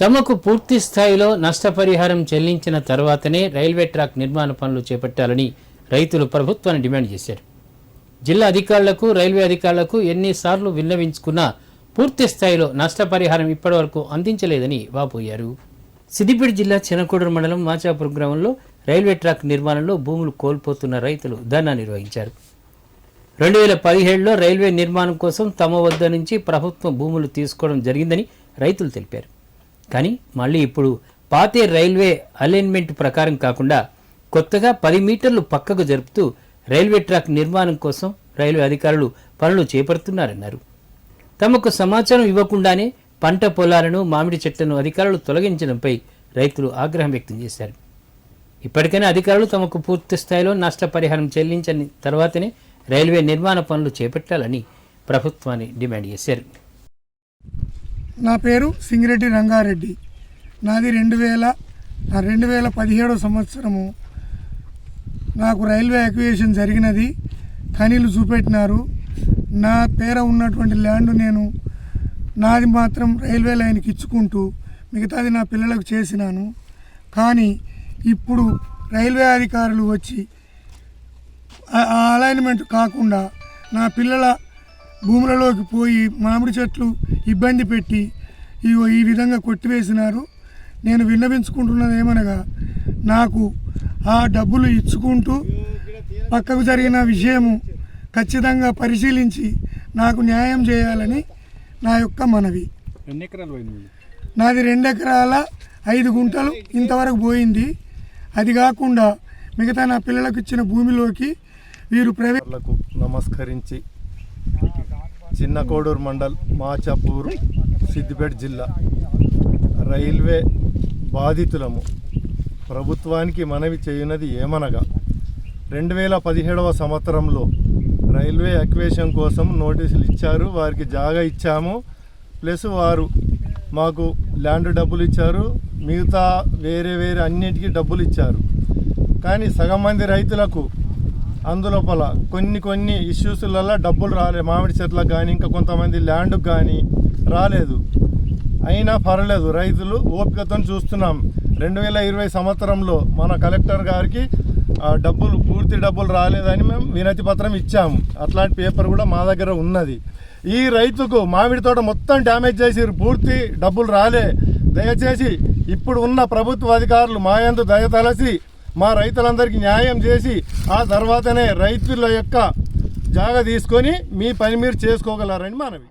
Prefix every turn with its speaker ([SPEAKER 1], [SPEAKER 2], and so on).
[SPEAKER 1] తమకు పూర్తి స్థాయిలో నష్టపరిహారం చెల్లించిన తర్వాతనే రైల్వే ట్రాక్ నిర్మాణ పనులు చేపట్టాలని రైతులు ప్రభుత్వాన్ని డిమాండ్ చేశారు. జిల్లా అధికారులకు రైల్వే అధికారులకు ఎన్నిసార్లు విన్నవించుకున్నా పూర్తి స్థాయిలో నష్టపరిహారం ఇప్పటివరకు అందించలేదని వాపోయారు. సిద్దిపేట జిల్లా చినకూడూరు మండలం మాచాపురం గ్రామంలో రైల్వే ట్రాక్ నిర్మాణంలో భూములు కోల్పోతున్న రైతులు ధర్నా నిర్వహించారు. రెండు వేల పదిహేడులో రైల్వే నిర్మాణం కోసం తమ వద్ద నుంచి ప్రభుత్వం భూములు తీసుకోవడం జరిగిందని రైతులు తెలిపారు. కానీ మళ్ళీ ఇప్పుడు పాతే రైల్వే అలైన్మెంట్ ప్రకారం కాకుండా కొత్తగా పది మీటర్లు పక్కకు జరుపుతూ రైల్వే ట్రాక్ నిర్మాణం కోసం రైల్వే అధికారులు పనులు చేపడుతున్నారన్నారు. తమకు సమాచారం ఇవ్వకుండానే పంట పొలాలను మామిడి చెట్లను అధికారులు తొలగించడంపై రైతులు ఆగ్రహం వ్యక్తం చేశారు. ఇప్పటికైనా అధికారులు తమకు పూర్తి స్థాయిలో నష్టపరిహారం చెల్లించని తర్వాతనే రైల్వే నిర్మాణ పనులు చేపట్టాలని ప్రభుత్వాన్ని డిమాండ్ చేశారు.
[SPEAKER 2] నా పేరు సింగిరెడ్డి రంగారెడ్డి. నాది రెండు వేల నా రెండు వేల పదిహేడో సంవత్సరము. నాకు రైల్వే అక్వియేషన్ జరిగినది. ఖనీలు చూపెట్టినారు. నా పేర ఉన్నటువంటి ల్యాండ్ నేను నాది మాత్రం రైల్వే లైన్కి ఇచ్చుకుంటూ మిగతాది నా పిల్లలకు చేసినాను. కానీ ఇప్పుడు రైల్వే అధికారులు వచ్చి ఆ అలైన్మెంట్ కాకుండా నా పిల్లల భూములలోకి పోయి మామిడి చెట్లు ఇబ్బంది పెట్టి ఇగో ఈ విధంగా కొట్టివేసినారు. నేను విన్నవించుకుంటున్నది ఏమనగా నాకు ఆ డబ్బులు ఇచ్చుకుంటూ పక్కకు జరిగిన విషయము ఖచ్చితంగా పరిశీలించి నాకు న్యాయం చేయాలని నా యొక్క మనవి? నాది రెండు ఎకరాల ఐదు గుంటలు ఇంతవరకు పోయింది. అది కాకుండా మిగతా నా పిల్లలకు ఇచ్చిన భూమిలోకి వీరు ప్రవే
[SPEAKER 3] లకు నమస్కరించి చిన్న కోడూరు మండల్ మాచాపూర్ సిద్దిపేట జిల్లా. రైల్వే బాధితులము. ప్రభుత్వానికి మనవి చేయనది ఏమనగా రెండు వేల పదిహేడవ సంవత్సరంలో రైల్వే అక్వేషన్ కోసం నోటీసులు ఇచ్చారు వారికి జాగా ఇచ్చాము. ప్లస్ వారు మాకు ల్యాండ్ డబ్బులు ఇచ్చారు మిగతా వేరే వేరే అన్నిటికీ డబ్బులు ఇచ్చారు. కానీ సగం మంది రైతులకు అందులోపల కొన్ని కొన్ని ఇష్యూస్లలో డబ్బులు రాలేదు మామిడి చెట్లకు కానీ ఇంకా కొంతమంది ల్యాండ్కి కానీ రాలేదు. అయినా పర్లేదు రైతులు ఓపికతో చూస్తున్నాం. రెండు వేల ఇరవై సంవత్సరంలో మన కలెక్టర్ గారికి డబ్బులు పూర్తి డబ్బులు రాలేదని మేము వినతి పత్రం ఇచ్చాము. అట్లాంటి పేపర్ కూడా మా దగ్గర ఉన్నది. ఈ రైతుకు మామిడి తోట మొత్తం డ్యామేజ్ చేసి పూర్తి డబ్బులు రాలే. దయచేసి ఇప్పుడు ఉన్న ప్రభుత్వ అధికారులు మాయందు దయ దయతలసి మా రైతులందరికీ న్యాయం చేసి ఆ తర్వాతనే రైతుల యొక్క జాగ తీసుకొని మీ పని మీరు చేసుకోగలరని మనవి.